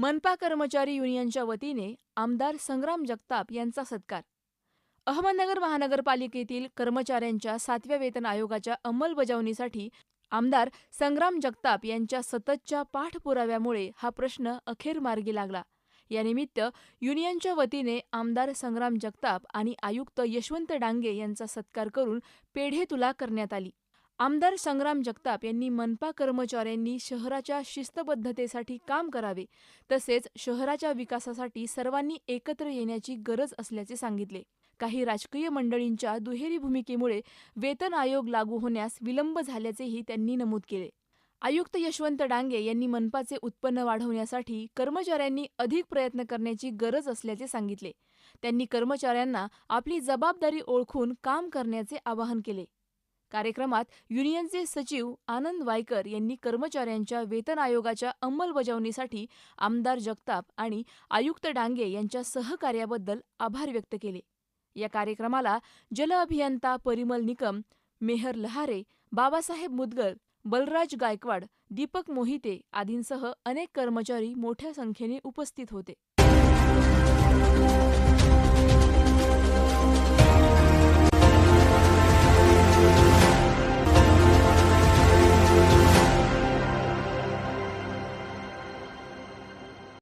मनपा कर्मचारी युनियनच्या वतीने आमदार संग्राम जगताप यांचा सत्कार. अहमदनगर महानगरपालिकेतील कर्मचाऱ्यांच्या सातव्या वेतन आयोगाच्या अंमलबजावणीसाठी आमदार संग्राम जगताप यांच्या सततच्या पाठपुराव्यामुळे हा प्रश्न अखेर मार्गी लागला. यानिमित्त युनियनच्या वतीने आमदार संग्राम जगताप आणि आयुक्त यशवंत डांगे यांचा सत्कार करून पेढे तुला करण्यात आली. आमदार संग्राम जगताप यांनी मनपा कर्मचाऱ्यांनी शहराच्या शिस्तबद्धतेसाठी काम करावे तसेच शहराच्या विकासासाठी सर्वांनी एकत्र येण्याची गरज असल्याचे सांगितले. काही राजकीय मंडळींच्या दुहेरी भूमिकेमुळे वेतन आयोग लागू होण्यास विलंब झाल्याचेही त्यांनी नमूद केले. आयुक्त यशवंत डांगे यांनी मनपाचे उत्पन्न वाढवण्यासाठी कर्मचाऱ्यांनी अधिक प्रयत्न करण्याची गरज असल्याचे सांगितले. त्यांनी कर्मचाऱ्यांना आपली जबाबदारी ओळखून काम करण्याचे आवाहन केले. कार्यक्रमात युनियनचे सचिव आनंद वायकर यांनी कर्मचाऱ्यांच्या वेतन आयोगाच्या अंमलबजावणीसाठी आमदार जगताप आणि आयुक्त डांगे यांच्या सहकार्याबद्दल आभार व्यक्त केले. या कार्यक्रमाला जल अभियंता परिमल निकम मेहर लहारे बाबासाहेब मुदगल बलराज गायकवाड दीपक मोहिते आदींसह अनेक कर्मचारी मोठ्या संख्येने उपस्थित होते.